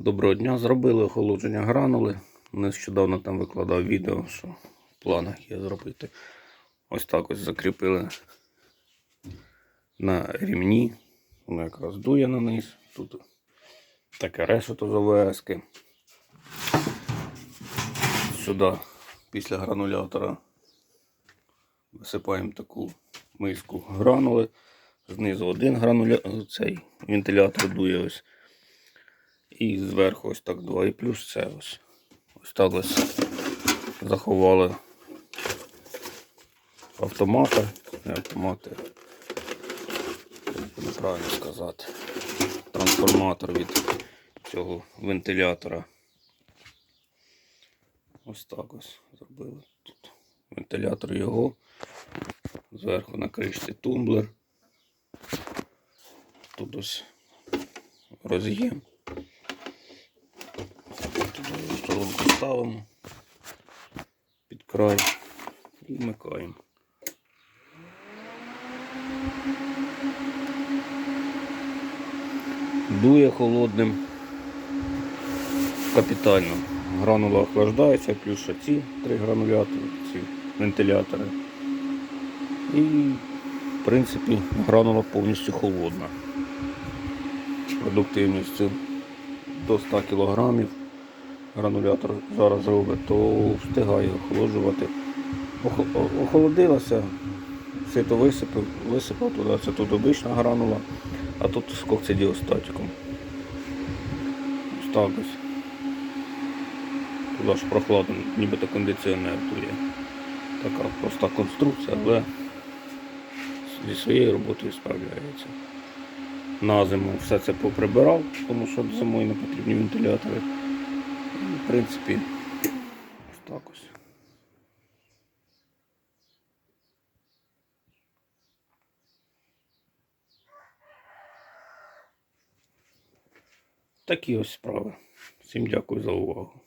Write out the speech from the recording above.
Доброго дня, зробили охолодження гранули. Нещодавно там викладав відео, що в планах є зробити. Ось так ось закріпили на рівні. Воно якраз дує на низ. Тут таке решето з ОВСки. Сюди після гранулятора висипаємо таку миску гранули. Знизу один грануля... цей вентилятор дує ось. І зверху ось так два. І плюс це ось. Ось так ось заховали автомати. Не автомати. Неправильно сказати. Трансформатор від цього вентилятора. Ось так ось зробили. Тут вентилятор його. Зверху на кришці тумблер. Тут ось роз'єм. Туди сторонку ставимо під край і вмикаємо. Дує холодним капітально. Гранула охлаждається, плюс ці три гранулятори, ці вентилятори. І, в принципі, гранула повністю холодна. Продуктивністю до 100 кг гранулятор зараз робить, то встигає охолоджувати. Охо- о- Охолодилася, сито висипав, висипав туди, це тут обична гранула, а тут з коксидіостатиком. Ось так ось. Туди ж прохладно, нібито кондиціонер дує. Така проста конструкція, але зі своєю роботою справляється. На зиму все це поприбирав, тому що зимою не потрібні вентилятори. Принципі, так ось. Такі ось справи. Всім дякую за увагу.